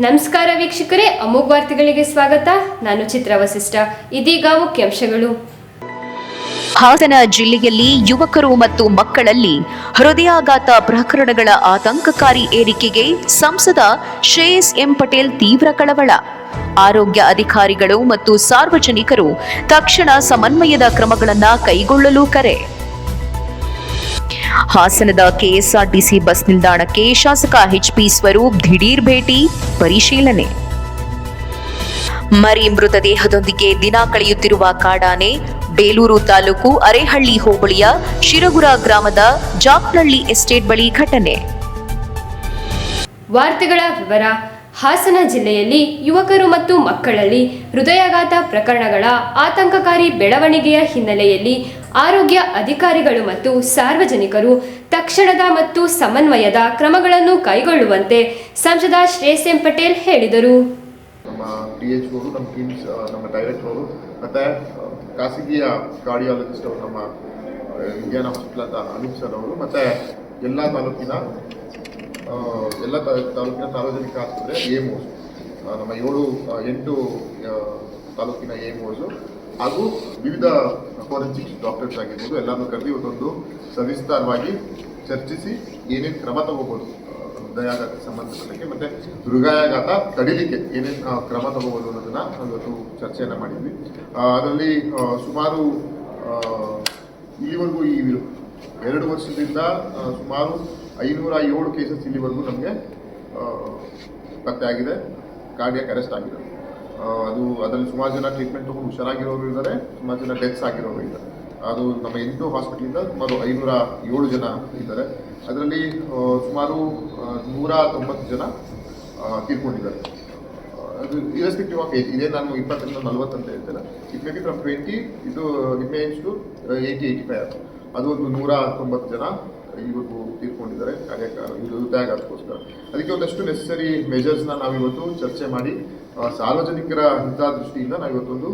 ನಮಸ್ಕಾರ ವೀಕ್ಷಕರೇ, ಅಮೋಘ್ ವಾರ್ತೆಗಳಿಗೆ ಸ್ವಾಗತ. ನಾನು ಚಿತ್ರ ವಸಿಷ್ಠ. ಇದೀಗ ಮುಖ್ಯಾಂಶಗಳು. ಹಾಸನ ಜಿಲ್ಲೆಯಲ್ಲಿ ಯುವಕರು ಮತ್ತು ಮಕ್ಕಳಲ್ಲಿ ಹೃದಯಾಘಾತ ಪ್ರಕರಣಗಳ ಆತಂಕಕಾರಿ ಏರಿಕೆಗೆ ಸಂಸದ ಶ್ರೇಯಸ್ ಎಂ ಪಟೇಲ್ ತೀವ್ರ ಕಳವಳ. ಆರೋಗ್ಯ ಅಧಿಕಾರಿಗಳು ಮತ್ತು ಸಾರ್ವಜನಿಕರು ತಕ್ಷಣ ಸಮನ್ವಯದ ಕ್ರಮಗಳನ್ನು ಕೈಗೊಳ್ಳಲು ಕರೆ. ಹಾಸನದ ಕೆಎಸ್ಆರ್ಟಿಸಿ ಬಸ್ ನಿಲ್ದಾಣಕ್ಕೆ ಶಾಸಕ ಎಚ್ಪಿ ಸ್ವರೂಪ್ ದಿಢೀರ್ ಭೇಟಿ, ಪರಿಶೀಲನೆ. ಮರಿ ಮೃತದೇಹದೊಂದಿಗೆ ದಿನ ಕಳೆಯುತ್ತಿರುವ ಕಾಡಾನೆ, ಬೇಲೂರು ತಾಲೂಕು ಅರೇಹಳ್ಳಿ ಹೋಬಳಿಯ ಶಿರಗುರ ಗ್ರಾಮದ ಜಾಪ್ನಳ್ಳಿ ಎಸ್ಟೇಟ್ ಬಳಿ ಘಟನೆ. ವಾರ್ತೆಗಳ ವಿವರ, ಹಾಸನ ಜಿಲ್ಲೆಯಲ್ಲಿ ಯುವಕರು ಮತ್ತು ಮಕ್ಕಳಲ್ಲಿ ಹೃದಯಾಘಾತ ಪ್ರಕರಣಗಳ ಆತಂಕಕಾರಿ ಬೆಳವಣಿಗೆಯ ಹಿನ್ನೆಲೆಯಲ್ಲಿ ಆರೋಗ್ಯ ಅಧಿಕಾರಿಗಳು ಮತ್ತು ಸಾರ್ವಜನಿಕರು ತಕ್ಷಣದ ಮತ್ತು ಸಮನ್ವಯದ ಕ್ರಮಗಳನ್ನು ಕೈಗೊಳ್ಳುವಂತೆ ಸಂಸದ ಶ್ರೇಯಸ್ ಎಂ ಪಟೇಲ್ ಹೇಳಿದರು. ನಮ್ಮ ಅವರು, ನಮ್ಮ ಟೀಮ್ಸ್ ನಮ್ಮ ಡೈರೆಕ್ಟರ್ ಅವರು, ಮತ್ತು ಖಾಸಗಿಯ ಕಾರ್ಡಿಯಾಲಜಿಸ್ಟ್ ಅವರು, ನಮ್ಮ ಇಂಡಿಯನ್ ಹಾಸ್ಪಿಟಲ್ ಅಂತ ಅನೂಪ್ ಸರ್ ಅವರು, ಮತ್ತು ಎಲ್ಲ ತಾಲೂಕಿನ ಎಲ್ಲ ತಾಲೂಕಿನ ಸಾರ್ವಜನಿಕ ಆಸ್ಪತ್ರೆ ಏಮ್ ನಮ್ಮ ಏಳು ಎಂಟು ತಾಲೂಕಿನ ಏಮ್ ಹಾಗೂ ವಿವಿಧ ಫೋರೆನ್ಸಿಕ್ ಡಾಕ್ಟರ್ಸ್ ಆಗಿರ್ಬೋದು ಎಲ್ಲರನ್ನೂ ಕರೆದು ಇವತ್ತೊಂದು ಸವಿಸ್ತಾರವಾಗಿ ಚರ್ಚಿಸಿ ಏನೇನು ಕ್ರಮ ತಗೋಬೋದು ಹೃದಯಾಘಾತಕ್ಕೆ ಸಂಬಂಧಪಟ್ಟಕ್ಕೆ ಮತ್ತೆ ಹೃದಯಾಘಾತ ತಡಿಲಿಕ್ಕೆ ಏನೇನು ಕ್ರಮ ತಗೋಬೋದು ಅನ್ನೋದನ್ನ ಇವತ್ತು ಚರ್ಚೆಯನ್ನ ಮಾಡಿದ್ವಿ. ಅದರಲ್ಲಿ ಸುಮಾರು ಇಲ್ಲಿವರೆಗೂ ಈ ಎರಡು ವರ್ಷದಿಂದ ಸುಮಾರು ಐನೂರ ಏಳು ಕೇಸಸ್ ಇಲ್ಲಿವರೆಗೂ ನಮಗೆ ಪತ್ತೆ ಆಗಿದೆ ಕಾರ್ಡಿಯಾಕ್ ಅರೆಸ್ಟ್ ಆಗಿದೆ. ಅದು ಅದರಲ್ಲಿ ಸುಮಾರು ಜನ ಟ್ರೀಟ್ಮೆಂಟ್ ತಗೊಂಡು ಹುಷಾರಾಗಿರೋರು ಇದ್ದಾರೆ ಸುಮಾರು ಜನ ಡೆತ್ಸ್ ಆಗಿರೋರು ಇದ್ದಾರೆ ಅದು ನಮ್ಮ ಎಂಟು ಹಾಸ್ಪಿಟಲಿಂದ ಸುಮಾರು ಐನೂರ ಏಳು ಜನ ಇದ್ದಾರೆ ಅದರಲ್ಲಿ ಸುಮಾರು ನೂರ ತೊಂಬತ್ತು ಜನ ತೀರ್ಕೊಂಡಿದ್ದಾರೆ. ಅದು ಇರೆಸ್ಪೆಕ್ಟಿವ್ ಆಫ್ ಏಜ್ ಇದೇ ನಾನು ಇಪ್ಪತ್ತರಿಂದ ನಲ್ವತ್ತು ಅಂತ ಹೇಳ್ತೇನೆ. It may be from twenty ಇದು remains to eighty eighty five ಅದು ಒಂದು ನೂರ ತೊಂಬತ್ತು ಜನ ಇವತ್ತು ತೀರ್ಕೊಂಡಿದ್ದಾರೆ. ಕಾರ್ಯಕ್ರಮ ಇದು ಅದಕ್ಕೋಸ್ಕರ. ಅದಕ್ಕೆ ಒಂದಷ್ಟು ನೆಸೆಸರಿ ಮೆಜರ್ಸ್ನ ನಾವಿವತ್ತು ಚರ್ಚೆ ಮಾಡಿ ಸಾರ್ವಜನಿಕರ ಹಿತಾದೃಷ್ಟಿಯಿಂದ ನಾವು ಇವತ್ತೊಂದು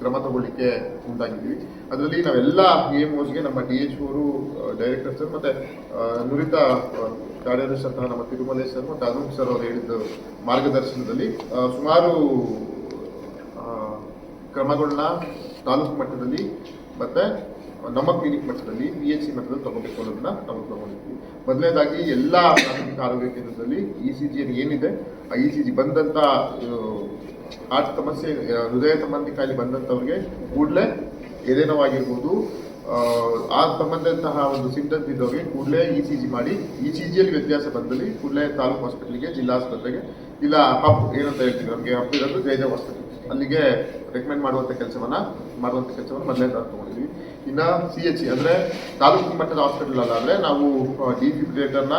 ಕ್ರಮ ತಗೊಳ್ಳಿಕ್ಕೆ ಮುಂದಾಗಿದ್ದೀವಿ ಅದರಲ್ಲಿ ನಾವೆಲ್ಲ ಎ ಓಸ್ಗೆ ನಮ್ಮ ಡಿ ಎಚ್ ಓರು ಡೈರೆಕ್ಟರ್ ಸರ್ ಮತ್ತೆ ನುರಿತ ಕಾರ್ಯದರ್ಶಿ ಅಂತಹ ನಮ್ಮ ತಿರುಮಲೇಶ್ ಸರ್ ಮತ್ತು ಅನೂಪ್ ಸರ್ ಅವರು ಹೇಳಿದ ಮಾರ್ಗದರ್ಶನದಲ್ಲಿ ಸುಮಾರು ಕ್ರಮಗಳನ್ನ ತಾಲೂಕು ಮಟ್ಟದಲ್ಲಿ ಮತ್ತೆ ನಮ್ಮ ಕ್ಲಿನಿಕ್ ಮಟ್ಟದಲ್ಲಿ ಪಿ ಎಚ್ ಸಿ ಮಟ್ಟದಲ್ಲಿ ತಗೋಬೇಕು ಅನ್ನೋದನ್ನ ನಾವು ತಗೊಂಡಿದ್ವಿ ಮೊದಲನೇದಾಗಿ ಎಲ್ಲ ಪ್ರಾಥಮಿಕ ಆರೋಗ್ಯ ಕೇಂದ್ರದಲ್ಲಿ ಇ ಸಿ ಜಿ ಏನಿದೆ ಆ ಇ ಸಿ ಜಿ ಬಂದಂತ ಹಾರ್ಟ್ ಸಮಸ್ಯೆ ಹೃದಯ ಸಂಬಂಧಿ ಕಾಯಿಲೆ ಬಂದಂಥವ್ರಿಗೆ ಕೂಡಲೇ ಎದೆನೋವಾಗಿರ್ಬೋದು ಆ, ಸಂಬಂಧಂತಹ ಒಂದು ಸಿಂಟಮ್ಸ್ ಇದ್ದವ್ರಿಗೆ ಕೂಡಲೇ ಇ ಸಿ ಜಿ ಮಾಡಿ ಇ ಸಿ ಜಿಯಲ್ಲಿ ವ್ಯತ್ಯಾಸ ಬಂದಲ್ಲಿ ಕೂಡಲೇ ತಾಲೂಕು ಹಾಸ್ಪಿಟಲ್ಗೆ ಜಿಲ್ಲಾ ಆಸ್ಪತ್ರೆಗೆ ಇಲ್ಲ ಹಬ್ ಏನಂತ ಹೇಳ್ತೀವಿ ನಮಗೆ ಹಬ್ ಇರೋದು ಜಯದೇವ್ ಹಾಸ್ಪಿಟಲ್ ಅಲ್ಲಿಗೆ ರೆಕಮೆಂಡ್ ಮಾಡುವಂಥ ಕೆಲಸವನ್ನ ಮಾಡುವಂಥ ಕೆಲಸವನ್ನು ಮೊದಲನೇ ತಗೊಂಡಿದ್ವಿ. ಇನ್ನು ಸಿ ಎಚ್ ಸಿ ಅಂದರೆ ತಾಲೂಕು ಮಟ್ಟದ ಹಾಸ್ಪಿಟಲ್ ಅಲ್ಲಾದರೆ ನಾವು ಡಿಫಿಬ್ರಿಲೇಟರ್ನ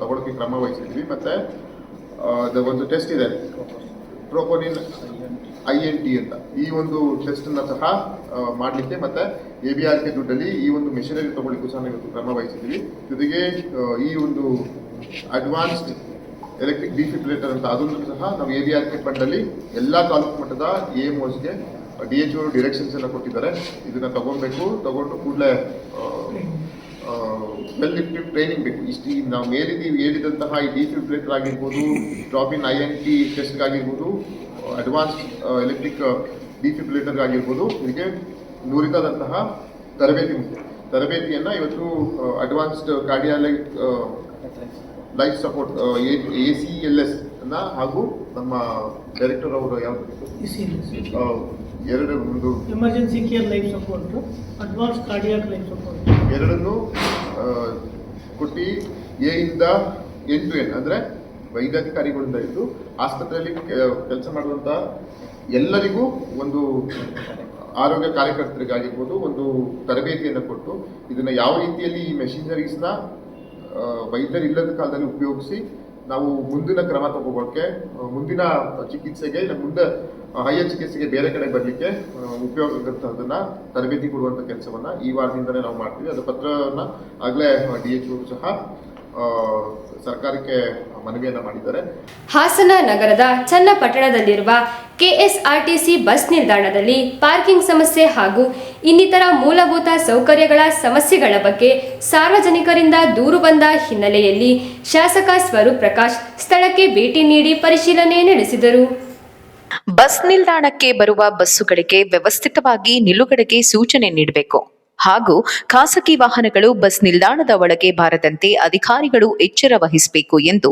ತಗೊಳಕ್ಕೆ ಕ್ರಮ ವಹಿಸಿದ್ವಿ. ಮತ್ತು ಒಂದು ಟೆಸ್ಟ್ ಇದೆ. ಪ್ರೋಕೋನಿನ್ ಐ ಎನ್ ಟಿ ಅಂತ. ಈ ಒಂದು ಟೆಸ್ಟ್ ಅನ್ನ ಸಹ ಮಾಡಲಿಕ್ಕೆ ಮತ್ತೆ ಎ ಬಿ ಆರ್ ಕೆ ದುಡ್ಡಲ್ಲಿ ಈ ಒಂದು ಮೆಷಿನರಿ ತಗೊಳ್ಳಿಕ್ಕೂ ಸಹ ನಾವು ಕ್ರಮ ವಹಿಸಿದ್ವಿ. ಜೊತೆಗೆ ಈ ಒಂದು ಅಡ್ವಾನ್ಸ್ಡ್ ಎಲೆಕ್ಟ್ರಿಕ್ ಡಿಫಿಬ್ರಿಲೇಟರ್ ಅಂತ ಅದನ್ನು ಸಹ ನಾವು ಎ ಬಿ ಆರ್ ಕೆ ಎಲ್ಲ ತಾಲೂಕು ಮಟ್ಟದ ಎ ಎಂ ಓಸ್ಗೆ ಡಿ ಎಚ್ ಓ ಡಿರೆಕ್ಷನ್ಸ್ ಎಲ್ಲ ಕೊಟ್ಟಿದ್ದಾರೆ. ಇದನ್ನ ತಗೊಬೇಕು. ತಗೊಂಡು ಕೂಡಲೇ ವೆಲ್ ಲಿಫ್ಟೆಡ್ ಟ್ರೈನಿಂಗ್ ಬೇಕು. ಇಷ್ಟು ನಾವು ಮೇಲಿದ್ದೀವಿ ಹೇಳಿದಂತಹ ಈ ಡಿಫಿಬ್ರಿಲೇಟರ್ ಆಗಿರ್ಬೋದು ಡ್ರಾಪಿನ್ ಐ ಎನ್ ಟಿ ಟೆಸ್ಟ್ಗಾಗಿರ್ಬೋದು ಅಡ್ವಾನ್ಸ್ ಎಲೆಕ್ಟ್ರಿಕ್ ಡಿಫಿಬ್ರಿಲೇಟರ್ ಆಗಿರ್ಬೋದು ಇದಕ್ಕೆ ನುರಿತಾದಂತಹ ತರಬೇತಿ ತರಬೇತಿಯನ್ನು ಇವತ್ತು advanced cardiac life support A C L S ಅನ್ನ ಹಾಗೂ ನಮ್ಮ ಡೈರೆಕ್ಟರ್ ಅವರು ಯಾವುದು? ಆ, ಎರಡು ಒಂದು emergency care life support advance cardiac life support ಎರಡನ್ನು ಕೊಟ್ಟಿ ಇಂದ ಟು ಎನ್ ಅಂದರೆ ವೈದ್ಯಾಧಿಕಾರಿಗಳಿಂದ ಇದ್ದು ಆಸ್ಪತ್ರೆಯಲ್ಲಿ ಕೆಲಸ ಮಾಡುವಂಥ ಎಲ್ಲರಿಗೂ ಒಂದು ಆರೋಗ್ಯ ಕಾರ್ಯಕರ್ತರಿಗಾಗಿರ್ಬೋದು ಒಂದು ತರಬೇತಿಯನ್ನು ಕೊಟ್ಟು ಇದನ್ನು ಯಾವ ರೀತಿಯಲ್ಲಿ ಈ ಮೆಷಿನರೀಸ್ನ ವೈದ್ಯರು ಇಲ್ಲದ ಕಾಲದಲ್ಲಿ ಉಪಯೋಗಿಸಿ ನಾವು ಮುಂದಿನ ಕ್ರಮ ತಗೋಬೋಕ್ಕೆ ಮುಂದಿನ ಚಿಕಿತ್ಸೆಗೆ ಇಲ್ಲ, ಮುಂದೆ ಹೈಯರ್ ಚಿಕಿತ್ಸೆಗೆ ಬೇರೆ ಕಡೆ ಬರಲಿಕ್ಕೆ ಉಪಯೋಗ ಆಗುತ್ತದನ್ನ ತರಬೇತಿ ಕೊಡುವಂಥ ಕೆಲಸವನ್ನ ಈ ವಾರದಿಂದಲೇ ನಾವು ಮಾಡ್ತೀವಿ. ಅದು ಪತ್ರವನ್ನು ಆಗಲೇ ಡಿ ಎಚ್ ಸಹ ಸರ್ಕಾರಕ್ಕೆ ಮನವಿಯನ್ನು ಮಾಡಿದ್ದಾರೆ. ಹಾಸನ ನಗರದ ಚನ್ನಪಟ್ಟಣದಲ್ಲಿರುವ ಕೆಎಸ್ಆರ್ಟಿಸಿ ಬಸ್ ನಿಲ್ದಾಣದಲ್ಲಿ ಪಾರ್ಕಿಂಗ್ ಸಮಸ್ಯೆ ಹಾಗೂ ಇನ್ನಿತರ ಮೂಲಭೂತ ಸೌಕರ್ಯಗಳ ಸಮಸ್ಯೆಗಳ ಬಗ್ಗೆ ಸಾರ್ವಜನಿಕರಿಂದ ದೂರು ಬಂದ ಹಿನ್ನೆಲೆಯಲ್ಲಿ ಶಾಸಕ ಸ್ವರೂಪ್ ಪ್ರಕಾಶ್ ಸ್ಥಳಕ್ಕೆ ಭೇಟಿ ನೀಡಿ ಪರಿಶೀಲನೆ ನಡೆಸಿದರು. ಬಸ್ ನಿಲ್ದಾಣಕ್ಕೆ ಬರುವ ಬಸ್ಸುಗಳಿಗೆ ವ್ಯವಸ್ಥಿತವಾಗಿ ನಿಲುಗಡೆಗೆ ಸೂಚನೆ ನೀಡಬೇಕು. ಹಾಗೂ ಖಾಸಗಿ ವಾಹನಗಳು, ಬಸ್ ನಿಲ್ದಾಣದ ಒಳಗೆ ಬಾರದಂತೆ ಅಧಿಕಾರಿಗಳು ಎಚ್ಚರ ವಹಿಸಬೇಕು ಎಂದು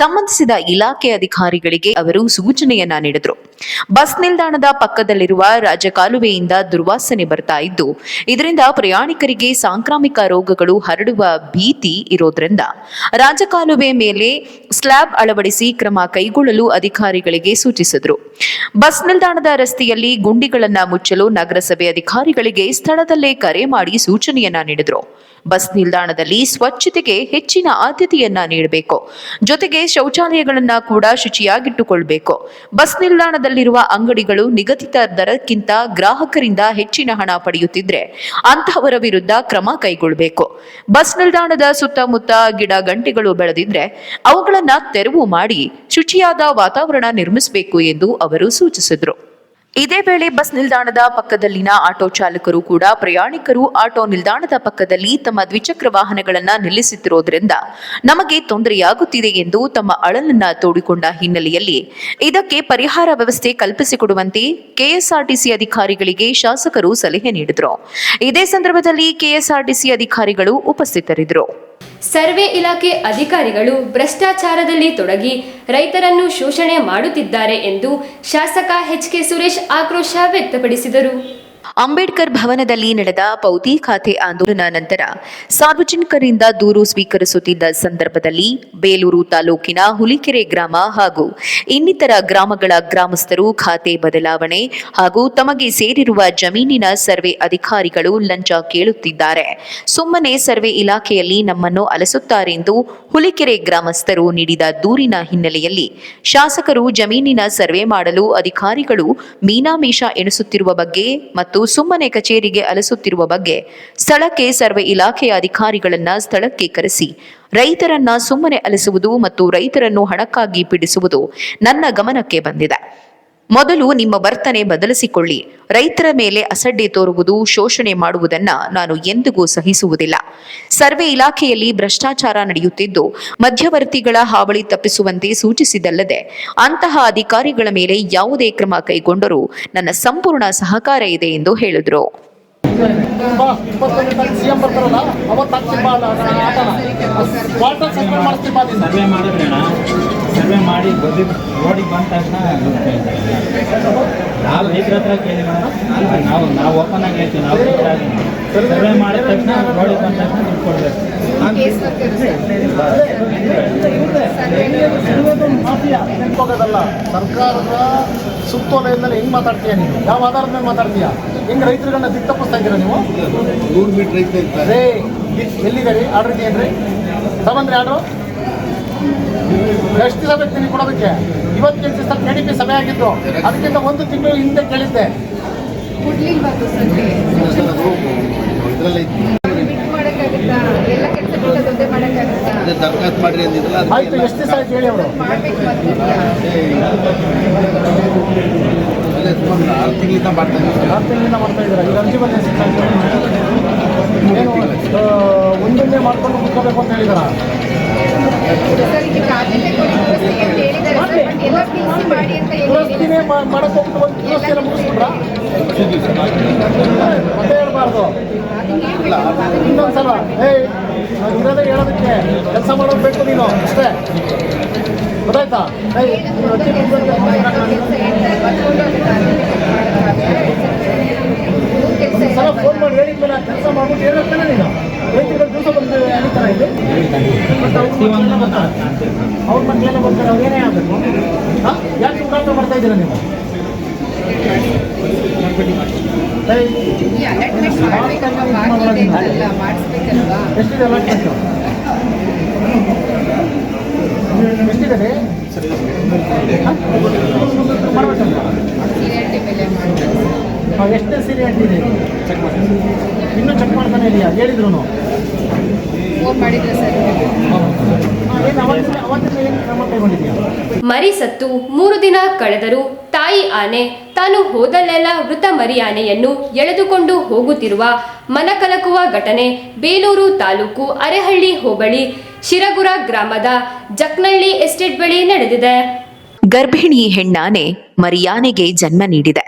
ಸಂಬಂಧಿಸಿದ ಇಲಾಖೆ ಅಧಿಕಾರಿಗಳಿಗೆ ಅವರು ಸೂಚನೆಯನ್ನ ನೀಡಿದರು. ಬಸ್ ನಿಲ್ದಾಣದ ಪಕ್ಕದಲ್ಲಿರುವ ರಾಜಕಾಲುವೆಯಿಂದ ದುರ್ವಾಸನೆ ಬರ್ತಾ ಇದ್ದು, ಇದರಿಂದ ಪ್ರಯಾಣಿಕರಿಗೆ ಸಾಂಕ್ರಾಮಿಕ ರೋಗಗಳು ಹರಡುವ ಭೀತಿ ಇರೋದ್ರಿಂದ ರಾಜಕಾಲುವೆ ಮೇಲೆ ಸ್ಲ್ಯಾಬ್ ಅಳವಡಿಸಿ ಕ್ರಮ ಕೈಗೊಳ್ಳಲು ಅಧಿಕಾರಿಗಳಿಗೆ ಸೂಚಿಸಿದರು. ಬಸ್ ನಿಲ್ದಾಣದ ರಸ್ತೆಯಲ್ಲಿ ಗುಂಡಿಗಳನ್ನ ಮುಚ್ಚಲು ನಗರಸಭೆ ಅಧಿಕಾರಿಗಳಿಗೆ ಸ್ಥಳದಲ್ಲೇ ಕರೆ ಮಾಡಿ ಸೂಚನೆಯನ್ನ ನೀಡಿದರು. ಬಸ್ ನಿಲ್ದಾಣದಲ್ಲಿ ಸ್ವಚ್ಛತೆಗೆ ಹೆಚ್ಚಿನ ಆದ್ಯತೆಯನ್ನ ನೀಡಬೇಕು. ಜೊತೆಗೆ ಶೌಚಾಲಯಗಳನ್ನ ಕೂಡ ಶುಚಿಯಾಗಿಟ್ಟುಕೊಳ್ಬೇಕು. ಬಸ್ ನಿಲ್ದಾಣದಲ್ಲಿರುವ ಅಂಗಡಿಗಳು ನಿಗದಿತ ದರಕ್ಕಿಂತ ಗ್ರಾಹಕರಿಂದ ಹೆಚ್ಚಿನ ಹಣ ಪಡೆಯುತ್ತಿದ್ರೆ ಅಂತಹವರ ವಿರುದ್ಧ ಕ್ರಮ ಕೈಗೊಳ್ಳಬೇಕು. ಬಸ್ ನಿಲ್ದಾಣದ ಸುತ್ತಮುತ್ತ ಗಿಡ ಗಂಟೆಗಳು ಬೆಳೆದಿದ್ರೆ ಅವುಗಳನ್ನ ತೆರವು ಮಾಡಿ ಶುಚಿಯಾದ ವಾತಾವರಣ ನಿರ್ಮಿಸಬೇಕು ಎಂದು ಅವರು ಸೂಚಿಸಿದರು. ಇದೇ ವೇಳೆ ಬಸ್ ನಿಲ್ದಾಣದ ಪಕ್ಕದಲ್ಲಿನ ಆಟೋ ಚಾಲಕರು ಕೂಡ ಪ್ರಯಾಣಿಕರು ಆಟೋ ನಿಲ್ದಾಣದ ಪಕ್ಕದಲ್ಲಿ ತಮ್ಮ ದ್ವಿಚಕ್ರ ವಾಹನಗಳನ್ನು ನಿಲ್ಲಿಸುತ್ತಿರುವುದರಿಂದ ನಮಗೆ ತೊಂದರೆಯಾಗುತ್ತಿದೆ ಎಂದು ತಮ್ಮ ಅಳಲನ್ನ ತೋಡಿಕೊಂಡ ಹಿನ್ನೆಲೆಯಲ್ಲಿ ಇದಕ್ಕೆ ಪರಿಹಾರ ವ್ಯವಸ್ಥೆ ಕಲ್ಪಿಸಿಕೊಡುವಂತೆ ಕೆಎಸ್ಆರ್ಟಿಸಿ ಅಧಿಕಾರಿಗಳಿಗೆ ಶಾಸಕರು ಸಲಹೆ ನೀಡಿದರು. ಇದೇ ಸಂದರ್ಭದಲ್ಲಿ ಕೆಎಸ್ಆರ್ಟಿಸಿ ಅಧಿಕಾರಿಗಳು ಉಪಸ್ಥಿತರಿದ್ದರು. ಸರ್ವೆ ಇಲಾಖೆ ಅಧಿಕಾರಿಗಳು ಭ್ರಷ್ಟಾಚಾರದಲ್ಲಿ ತೊಡಗಿ ರೈತರನ್ನು ಶೋಷಣೆ ಮಾಡುತ್ತಿದ್ದಾರೆ ಎಂದು ಶಾಸಕ ಎಚ್ ಕೆ ಸುರೇಶ್ ಆಕ್ರೋಶ ವ್ಯಕ್ತಪಡಿಸಿದರು. ಅಂಬೇಡ್ಕರ್ ಭವನದಲ್ಲಿ ನಡೆದ ಪೌತಿ ಖಾತೆ ಆಂದೋಲನ ನಂತರ ಸಾರ್ವಜನಿಕರಿಂದ ದೂರು ಸ್ವೀಕರಿಸುತ್ತಿದ್ದ ಸಂದರ್ಭದಲ್ಲಿ ಬೇಲೂರು ತಾಲೂಕಿನ ಹುಲಿಕೆರೆ ಗ್ರಾಮ ಹಾಗೂ ಇನ್ನಿತರ ಗ್ರಾಮಗಳ ಗ್ರಾಮಸ್ಥರು ಖಾತೆ ಬದಲಾವಣೆ ಹಾಗೂ ತಮಗೆ ಸೇರಿರುವ ಜಮೀನಿನ ಸರ್ವೆ ಅಧಿಕಾರಿಗಳು ಲಂಚ ಕೇಳುತ್ತಿದ್ದಾರೆ. ಸುಮ್ಮನೆ ಸರ್ವೆ ಇಲಾಖೆಯಲ್ಲಿ ನಮ್ಮನ್ನು ಅಲಸುತ್ತಾರೆಂದು ಹುಲಿಕೆರೆ ಗ್ರಾಮಸ್ಥರು ನೀಡಿದ ದೂರಿನ ಹಿನ್ನೆಲೆಯಲ್ಲಿ ಶಾಸಕರು ಜಮೀನಿನ ಸರ್ವೆ ಮಾಡಲು ಅಧಿಕಾರಿಗಳು ಮೀನಾಮೇಷ ಎಣಿಸುತ್ತಿರುವ ಬಗ್ಗೆ ಮತ್ತು ಸುಮ್ಮನೆ ಕಚೇರಿಗೆ ಅಲಸುತ್ತಿರುವ ಬಗ್ಗೆ ಸ್ಥಳಕ್ಕೆ ಸರ್ವೆ ಇಲಾಖೆಯ ಅಧಿಕಾರಿಗಳನ್ನ ಸ್ಥಳಕ್ಕೆ ಕರೆಸಿ. ರೈತರನ್ನ ಸುಮ್ಮನೆ ಅಲಿಸುವುದು ಮತ್ತು ರೈತರನ್ನು ಹಣಕ್ಕಾಗಿ ಪೀಡಿಸುವುದು ನನ್ನ ಗಮನಕ್ಕೆ ಬಂದಿದೆ. ಮೊದಲು ನಿಮ್ಮ ವರ್ತನೆ ಬದಲಿಸಿಕೊಳ್ಳಿ. ರೈತರ ಮೇಲೆ ಅಸಡ್ಡೆ ತೋರುವುದು ಶೋಷಣೆ ಮಾಡುವುದನ್ನ ನಾನು ಎಂದಿಗೂ ಸಹಿಸುವುದಿಲ್ಲ. ಸರ್ವೆ ಇಲಾಖೆಯಲ್ಲಿ ಭ್ರಷ್ಟಾಚಾರ ನಡೆಯುತ್ತಿದ್ದು ಮಧ್ಯವರ್ತಿಗಳ ಹಾವಳಿ ತಪ್ಪಿಸುವಂತೆ ಸೂಚಿಸಿದಲ್ಲದೆ ಅಂತಹ ಅಧಿಕಾರಿಗಳ ಮೇಲೆ ಯಾವುದೇ ಕ್ರಮ ಕೈಗೊಂಡರೂ ನನ್ನ ಸಂಪೂರ್ಣ ಸಹಕಾರ ಇದೆ ಎಂದು ಹೇಳಿದರು. ಸರ್ವೆ ಮಾಡಿ ಬದಿ ರೋಡಿಗೆ ಬಂದ ತಕ್ಷಣ ನಾವು ರೈತರ ಹತ್ರ ಕೇಳಿ ಮೇಡಮ್. ನಾವು ನಾವು ಓಪನ್ ಆಗಿ ಹೇಳ್ತೀವಿ ನಾವು ಸರ್ವೆ ಮಾಡಿದ ತಕ್ಷಣ ರೋಡಿಗೆ ಬಂದ ತಕ್ಷಣ ದುಡ್ಡು ಕೊಡ್ಬೇಕು. ಸರ್ಕಾರದ ಸುತ್ತೋಲೆಯಿಂದಲೇ ಹೆಂಗ್ ಮಾತಾಡ್ತೀಯ ನೀವು ಯಾವ ಆಧಾರದ ಮೇಲೆ ಮಾತಾಡ್ತೀಯ? ಹೆಂಗ್ ರೈತರುಗಳನ್ನ ದಿಕ್ ತಪ್ಪಿಸ್ತಾ ಇದ್ದೀರಾ ನೀವು? ನೂರು ಮೀಟರ್ ರೈತ ಇರ್ತಾರೆ ಎಲ್ಲಿದ್ದಾರೆ? ಎಲ್ಲಿದೆ ಆರ್ಡರ್ ಇದೆಯೇನ್ರಿ ತಗೊಂಡ್ರಿ ಆರ್ಡ್ರು ಎಷ್ಟು ದಿನ ಬೇಕು ನಿನಗೆ ಕೊಡೋದಕ್ಕೆ? ಇವತ್ತಿನ ಸರ್ ಕೆ ಡಿ ಪಿ ಸಭೆ ಆಗಿದ್ದು. ಅದಕ್ಕಿಂತ ಒಂದು ತಿಂಗಳು ಹಿಂದೆ ಕೇಳಿದ್ದೆ. ಮಾಡ್ರಿ ಅಂದಿದ್ರಲ್ಲ ಆಯ್ತು ಎಷ್ಟು ದಿವಸ ಆಯ್ತು ಹೇಳಿ ಅವರು? ಮಾಡ್ಬೇಕು ಬರ್ತಿದ್ಯಾ ಅಲ್ಲೇ ಸುಮಾರು ಆರು ತಿಂಗಳಿಂದ ಮಾಡ್ತಾ ಇದ್ದಾರೆ ಆರು ತಿಂಗಳಿಂದ ಮಾಡ್ತಾ ಇದ್ದೀರಾ? ಈಗ ಅರ್ಜಿ ಬಂದ ಏನು ಒಂದೊಂದೇ ಮಾಡ್ಕೊಂಡು ಮುಟ್ಕೋಬೇಕು ಅಂತ ಹೇಳಿದಾರ? ಸರ್ ಇದಕ್ಕೆ ಆದ್ಯತೆ ಕೊಡಿ ವ್ಯವಸ್ಥೆ ಅಂತ ಬಟ್ ಎಲ್ಲ ತಿಳಿಸಿ ಮಾಡಿ ಅಂತ ಹೇಳಿದ್ದೀನಿ ದುರಸ್ತಿನೇ ಮಾ- ಮಾಡಕ್ ಹೋಗ್ಬಿಟ್ಟು ಒಂದು ದುರಸ್ತಿನ ಮುಗಿಸ್ಬಿಟ್ರ ಮತ್ತೆ ಹೇಳ್ಬಾರ್ದು ಹೇಳೋದಕ್ಕೆ ಕೆಲಸ ಮಾಡೋದು ಬೇಕು ನೀನು ಅಷ್ಟೇ ಗೊತ್ತಾಯ್ತಾ ಒಂದ್ಸಲ ಫೋನ್ ಮಾಡಿ ಹೇಳಿದ್ಮೇಲೆ ಕೆಲಸ ಮಾಡ್ಬಿಟ್ಟು ಹೇಳ್ತಾನೆ ನೀನು. ದಿವಸ ಬಂದು ಅವ್ರ ಮಕ್ಕಳೆಲ್ಲ ಬರ್ತಾರೆ ಅವ್ರು ಏನೇ ಆಗಬೇಕು ಯಾಕೆ ಉಡಾಟ ಮಾಡ್ತಾ ಇದ್ದೀರಾ ನೀವು ಇದೆ ಎಷ್ಟಿದೆ ಎಷ್ಟೇ ಸೀರೆ ಅಂಟಿದೆ ಚೆಕ್ ಮಾಡಿ ಇನ್ನೂ ಚೆಕ್ ಮಾಡ್ತಾನೆ ಇದೆಯಾ ಹೇಳಿದ್ರು ಫೋನ್ ಮಾಡಿದ್ರೆ ಸರ್? ಏನು ಅವತ್ತಿನ ಅವತ್ತಿನ ಕ್ರಮ ಕೈಗೊಂಡಿದ್ದೀಯಾ ಮರಿ ಸತ್ತು ಮೂರು ದಿನ ಕಳೆದರೂ ತಾಯಿ ಆನೆ ತಾನು ಹೋದಲ್ಲೆಲ್ಲ ಮೃತ ಮರಿ ಆನೆಯನ್ನು ಎಳೆದುಕೊಂಡು ಹೋಗುತ್ತಿರುವ ಮನಕಲಕುವ ಘಟನೆ ಬೇಲೂರು ತಾಲೂಕು ಅರೆಹಳ್ಳಿ ಹೋಬಳಿ ಶಿರಗುರ ಗ್ರಾಮದ ಜಕ್ನಳ್ಳಿ ಎಸ್ಟೇಟ್ ಬಳಿ ನಡೆದಿದೆ. ಗರ್ಭಿಣಿ ಹೆಣ್ಣಾನೆ ಮರಿಯಾನೆಗೆ ಜನ್ಮ ನೀಡಿದೆ.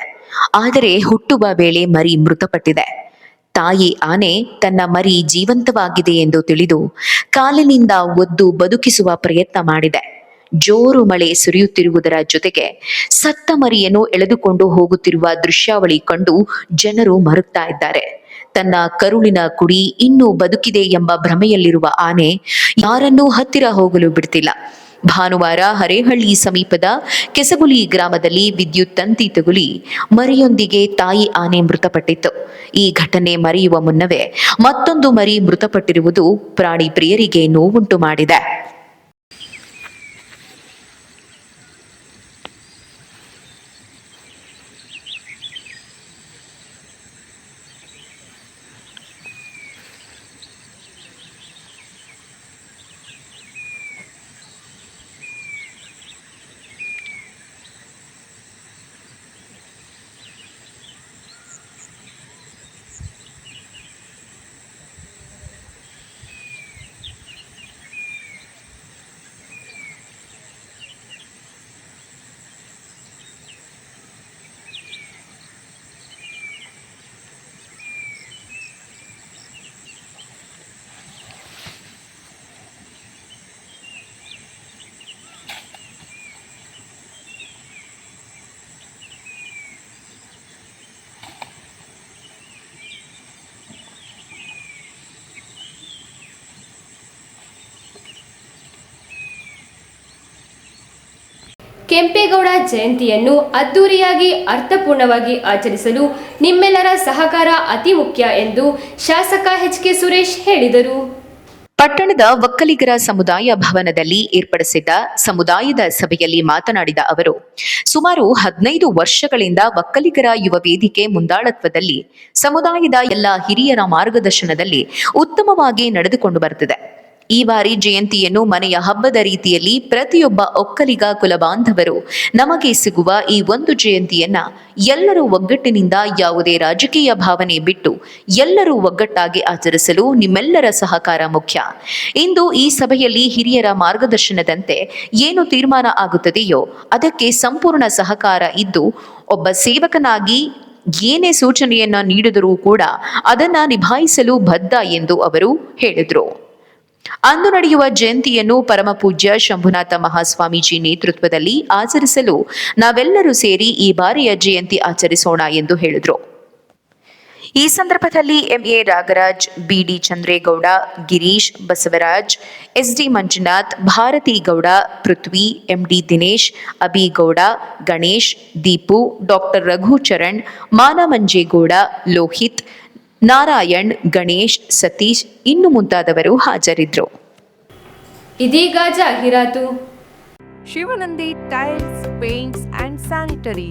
ಆದರೆ ಹುಟ್ಟುವ ವೇಳೆ ಮರಿ ಮೃತಪಟ್ಟಿದೆ. ತಾಯಿ ಆನೆ ತನ್ನ ಮರಿ ಜೀವಂತವಾಗಿದೆ ಎಂದು ತಿಳಿದು ಕಾಲಿನಿಂದ ಒದ್ದು ಬದುಕಿಸುವ ಪ್ರಯತ್ನ ಮಾಡಿದೆ. ಜೋರು ಮಳೆ ಸುರಿಯುತ್ತಿರುವುದರ ಜೊತೆಗೆ ಸತ್ತ ಮರಿಯನ್ನು ಎಳೆದುಕೊಂಡು ಹೋಗುತ್ತಿರುವ ದೃಶ್ಯಾವಳಿ ಕಂಡು ಜನರು ಮರುಗ್ತಾ ಇದ್ದಾರೆ. ತನ್ನ ಕರುಳಿನ ಕುಡಿ ಇನ್ನೂ ಬದುಕಿದೆ ಎಂಬ ಭ್ರಮೆಯಲ್ಲಿರುವ ಆನೆ ಯಾರನ್ನೂ ಹತ್ತಿರ ಹೋಗಲು ಬಿಡ್ತಿಲ್ಲ. ಭಾನುವಾರ ಹರೇಹಳ್ಳಿ ಸಮೀಪದ ಕೆಸಗುಲಿ ಗ್ರಾಮದಲ್ಲಿ ವಿದ್ಯುತ್ ತಂತಿ ತಗುಲಿ ಮರಿಯೊಂದಿಗೆ ತಾಯಿ ಆನೆ ಮೃತಪಟ್ಟಿತ್ತು. ಈ ಘಟನೆ ಮರೆಯುವ ಮುನ್ನವೇ ಮತ್ತೊಂದು ಮರಿ ಮೃತಪಟ್ಟಿರುವುದು ಪ್ರಾಣಿ ಪ್ರಿಯರಿಗೆ ನೋವುಂಟು ಮಾಡಿದೆ. ಕೆಂಪೇಗೌಡ ಜಯಂತಿಯನ್ನು ಅದ್ದೂರಿಯಾಗಿ ಅರ್ಥಪೂರ್ಣವಾಗಿ ಆಚರಿಸಲು ನಿಮ್ಮೆಲ್ಲರ ಸಹಕಾರ ಅತಿ ಮುಖ್ಯ ಎಂದು ಶಾಸಕ ಎಚ್ ಕೆ ಸುರೇಶ್ ಹೇಳಿದರು. ಪಟ್ಟಣದ ಒಕ್ಕಲಿಗರ ಸಮುದಾಯ ಭವನದಲ್ಲಿ ಏರ್ಪಡಿಸಿದ್ದ ಸಮುದಾಯದ ಸಭೆಯಲ್ಲಿ ಮಾತನಾಡಿದ ಅವರು, ಸುಮಾರು ಹದಿನೈದು ವರ್ಷಗಳಿಂದ ಒಕ್ಕಲಿಗರ ಯುವ ವೇದಿಕೆ ಮುಂದಾಳತ್ವದಲ್ಲಿ ಸಮುದಾಯದ ಎಲ್ಲ ಹಿರಿಯರ ಮಾರ್ಗದರ್ಶನದಲ್ಲಿ ಉತ್ತಮವಾಗಿ ನಡೆದುಕೊಂಡು ಬರುತ್ತಿದೆ. ಈ ಬಾರಿ ಜಯಂತಿಯನ್ನು ಮನೆಯ ಹಬ್ಬದ ರೀತಿಯಲ್ಲಿ ಪ್ರತಿಯೊಬ್ಬ ಒಕ್ಕಲಿಗ ಕುಲಬಾಂಧವರು. ನಮಗೆ ಸಿಗುವ ಈ ಒಂದು ಜಯಂತಿಯನ್ನ ಎಲ್ಲರೂ ಒಗ್ಗಟ್ಟಿನಿಂದ ಯಾವುದೇ ರಾಜಕೀಯ ಭಾವನೆ ಬಿಟ್ಟು ಎಲ್ಲರೂ ಒಗ್ಗಟ್ಟಾಗಿ ಆಚರಿಸಲು ನಿಮ್ಮೆಲ್ಲರ ಸಹಕಾರ ಮುಖ್ಯ. ಇಂದು ಈ ಸಭೆಯಲ್ಲಿ ಹಿರಿಯರ ಮಾರ್ಗದರ್ಶನದಂತೆ ಏನು ತೀರ್ಮಾನ ಆಗುತ್ತದೆಯೋ ಅದಕ್ಕೆ ಸಂಪೂರ್ಣ ಸಹಕಾರ ಇದ್ದು, ಒಬ್ಬ ಸೇವಕನಾಗಿ ಏನೇ ಸೂಚನೆಯನ್ನ ನೀಡಿದರೂ ಕೂಡ ಅದನ್ನ ನಿಭಾಯಿಸಲು ಬದ್ಧ ಎಂದು ಅವರು ಹೇಳಿದರು. ಅಂದು ನಡೆಯುವ ಜಯಂತಿಯನ್ನು ಪರಮಪೂಜ್ಯ ಶಂಭುನಾಥ ಮಹಾಸ್ವಾಮೀಜಿ ನೇತೃತ್ವದಲ್ಲಿ ಆಚರಿಸಲು ನಾವೆಲ್ಲರೂ ಸೇರಿ ಈ ಬಾರಿಯ ಜಯಂತಿ ಆಚರಿಸೋಣ ಎಂದು ಹೇಳಿದರು. ಈ ಸಂದರ್ಭದಲ್ಲಿ M A Ragaraj B D Chandregowda, Girish Basavaraj, S D Manjunath, Bharathi Gowda, Prithvi, M D Dinesh Abhigowda Ganesh, Deepu, doctor Raghu Charan, Manamanjegowda, Lohith Narayan Ganesh Satish ಇನ್ನು ಮುಂತಾದವರು ಹಾಜರಿದ್ದರು ಇದೀಗ ಜಾಹೀರಾತು. Shivanandi tiles paints and sanitary.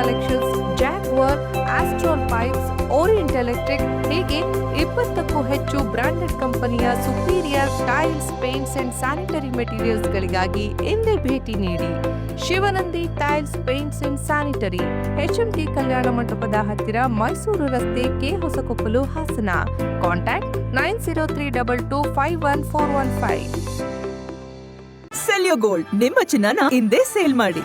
collections Jaquar Astral pipes Orient electric ಹೀಗೆ ಇಪ್ಪತ್ತಕ್ಕೂ ಹೆಚ್ಚು branded ಕಂಪನಿಯ superior tiles paints and sanitary ಮೆಟೀರಿಯಲ್ಸ್ಗಳಿಗಾಗಿ ಇಂದೇ ಭೇಟಿ ನೀಡಿ. Shivanandi tiles paints and sanitary T ಕಲ್ಯಾಣ ಮಂಟಪದ ಹತ್ತಿರ ಮೈಸೂರು ರಸ್ತೆ K Hosakoppalu Hassan. Contact nine zero three double two five one four one five sell your gold, ನಿಮ್ಮ ಚಿನ್ನನ ಹಿಂದೆ ಸೇಲ್ ಮಾಡಿ.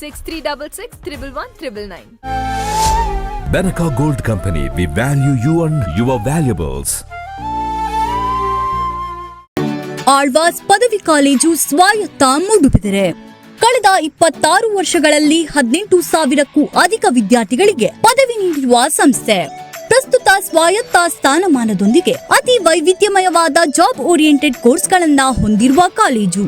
Six three double six triple one triple nine Benaka Gold Company, we value you and your valuables. Alvas ಪದವಿ college ಸ್ವಾಯತ್ತ ಮೂಡುಬಿದಿರೆ ಕಳೆದ ಇಪ್ಪತ್ತಾರು ವರ್ಷಗಳಲ್ಲಿ ಹದಿನೆಂಟು ಸಾವಿರಕ್ಕೂ ಅಧಿಕ ವಿದ್ಯಾರ್ಥಿಗಳಿಗೆ ಪದವಿ ನೀಡಿರುವ ಸಂಸ್ಥೆ. ಪ್ರಸ್ತುತ ಸ್ವಾಯತ್ತ ಸ್ಥಾನಮಾನದೊಂದಿಗೆ ಅತಿ ವೈವಿಧ್ಯಮಯವಾದ ಜಾಬ್ ಓರಿಯೆಂಟೆಡ್ ಕೋರ್ಸ್ಗಳನ್ನ ಹೊಂದಿರುವ ಕಾಲೇಜು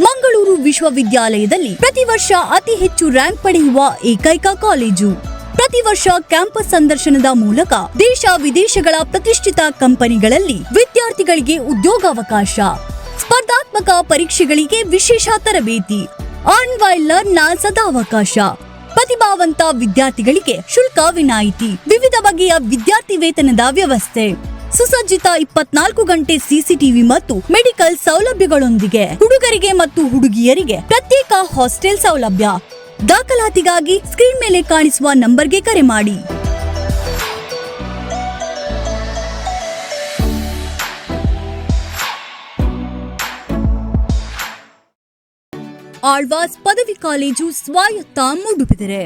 ಮಂಗಳೂರು ವಿಶ್ವವಿದ್ಯಾಲಯದಲ್ಲಿ ಪ್ರತಿ ವರ್ಷ ಅತಿ ಹೆಚ್ಚು ರ್ಯಾಂಕ್ ಪಡೆಯುವ ಏಕೈಕ ಕಾಲೇಜು. ಪ್ರತಿ ವರ್ಷ ಕ್ಯಾಂಪಸ್ ಸಂದರ್ಶನದ ಮೂಲಕ ದೇಶ ವಿದೇಶಗಳ ಪ್ರತಿಷ್ಠಿತ ಕಂಪನಿಗಳಲ್ಲಿ ವಿದ್ಯಾರ್ಥಿಗಳಿಗೆ ಉದ್ಯೋಗಾವಕಾಶ. ಸ್ಪರ್ಧಾತ್ಮಕ ಪರೀಕ್ಷೆಗಳಿಗೆ ವಿಶೇಷ ತರಬೇತಿ. ಆನ್ಲೈನ್ ಲರ್ನ್ ಸದಾವಕಾಶ. ಪ್ರತಿಭಾವಂತ ವಿದ್ಯಾರ್ಥಿಗಳಿಗೆ ಶುಲ್ಕ ವಿನಾಯಿತಿ. ವಿವಿಧ ಬಗೆಯ ವಿದ್ಯಾರ್ಥಿ ವೇತನದ ವ್ಯವಸ್ಥೆ. ಸುಸಜ್ಜಿತ ಇಪ್ಪತ್ನಾಲ್ಕು ಗಂಟೆ ಸಿಸಿಟಿವಿ ಮತ್ತು ಮೆಡಿಕಲ್ ಸೌಲಭ್ಯಗಳೊಂದಿಗೆ ಹುಡುಗರಿಗೆ ಮತ್ತು ಹುಡುಗಿಯರಿಗೆ ಪ್ರತ್ಯೇಕ ಹಾಸ್ಟೆಲ್ ಸೌಲಭ್ಯ. ದಾಖಲಾತಿಗಾಗಿ ಸ್ಕ್ರೀನ್ ಮೇಲೆ ಕಾಣಿಸುವ ನಂಬರ್ಗೆ ಕರೆ ಮಾಡಿ. ಆಳ್ವಾಸ್ ಪದವಿ ಕಾಲೇಜು ಸ್ವಾಯತ್ತ ಮೂಡುಬಿದಿರೆ.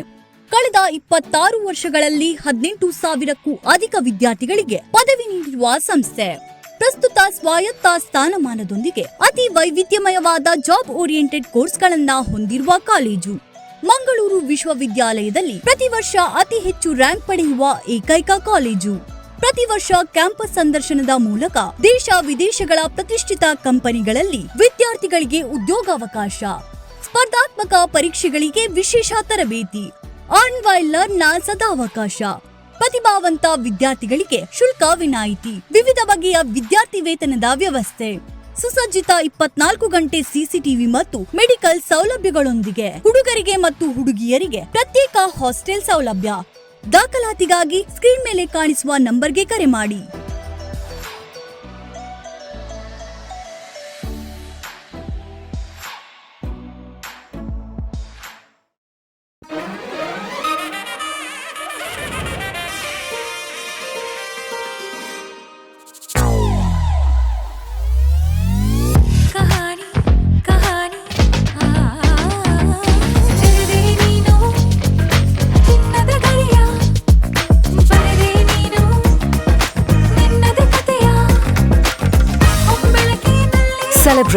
ಕಳೆದ ಇಪ್ಪತ್ತಾರು ವರ್ಷಗಳಲ್ಲಿ ಹದಿನೆಂಟು ಸಾವಿರಕ್ಕೂ ಅಧಿಕ ವಿದ್ಯಾರ್ಥಿಗಳಿಗೆ ಪದವಿ ನೀಡಿರುವ ಸಂಸ್ಥೆ. ಪ್ರಸ್ತುತ ಸ್ವಾಯತ್ತ ಸ್ಥಾನಮಾನದೊಂದಿಗೆ ಅತಿ ವೈವಿಧ್ಯಮಯವಾದ ಜಾಬ್ ಓರಿಯೆಂಟೆಡ್ ಕೋರ್ಸ್ಗಳನ್ನ ಹೊಂದಿರುವ ಕಾಲೇಜು. ಮಂಗಳೂರು ವಿಶ್ವವಿದ್ಯಾಲಯದಲ್ಲಿ ಪ್ರತಿ ವರ್ಷ ಅತಿ ಹೆಚ್ಚು ರ್ಯಾಂಕ್ ಪಡೆಯುವ ಏಕೈಕ ಕಾಲೇಜು. ಪ್ರತಿ ವರ್ಷ ಕ್ಯಾಂಪಸ್ ಸಂದರ್ಶನದ ಮೂಲಕ ದೇಶ ವಿದೇಶಗಳ ಪ್ರತಿಷ್ಠಿತ ಕಂಪನಿಗಳಲ್ಲಿ ವಿದ್ಯಾರ್ಥಿಗಳಿಗೆ ಉದ್ಯೋಗಾವಕಾಶ. ಸ್ಪರ್ಧಾತ್ಮಕ ಪರೀಕ್ಷೆಗಳಿಗೆ ವಿಶೇಷ ತರಬೇತಿ. ಆನ್ಲೈನ್ ಲರ್ನ್ನ ಸದಾವಕಾಶ ಪ್ರತಿಭಾವಂತ ವಿದ್ಯಾರ್ಥಿಗಳಿಗೆ ಶುಲ್ಕ ವಿನಾಯಿತಿ. ವಿವಿಧ ಬಗೆಯ ವಿದ್ಯಾರ್ಥಿ ವೇತನದ ವ್ಯವಸ್ಥೆ. ಸುಸಜ್ಜಿತ ಇಪ್ಪತ್ನಾಲ್ಕು ಗಂಟೆ ಸಿಸಿಟಿವಿ ಮತ್ತು ಮೆಡಿಕಲ್ ಸೌಲಭ್ಯಗಳೊಂದಿಗೆ ಹುಡುಗರಿಗೆ ಮತ್ತು ಹುಡುಗಿಯರಿಗೆ ಪ್ರತ್ಯೇಕ ಹಾಸ್ಟೆಲ್ ಸೌಲಭ್ಯ. ದಾಖಲಾತಿಗಾಗಿ ಸ್ಕ್ರೀನ್ ಮೇಲೆ ಕಾಣಿಸುವ ನಂಬರ್ಗೆ ಕರೆ ಮಾಡಿ.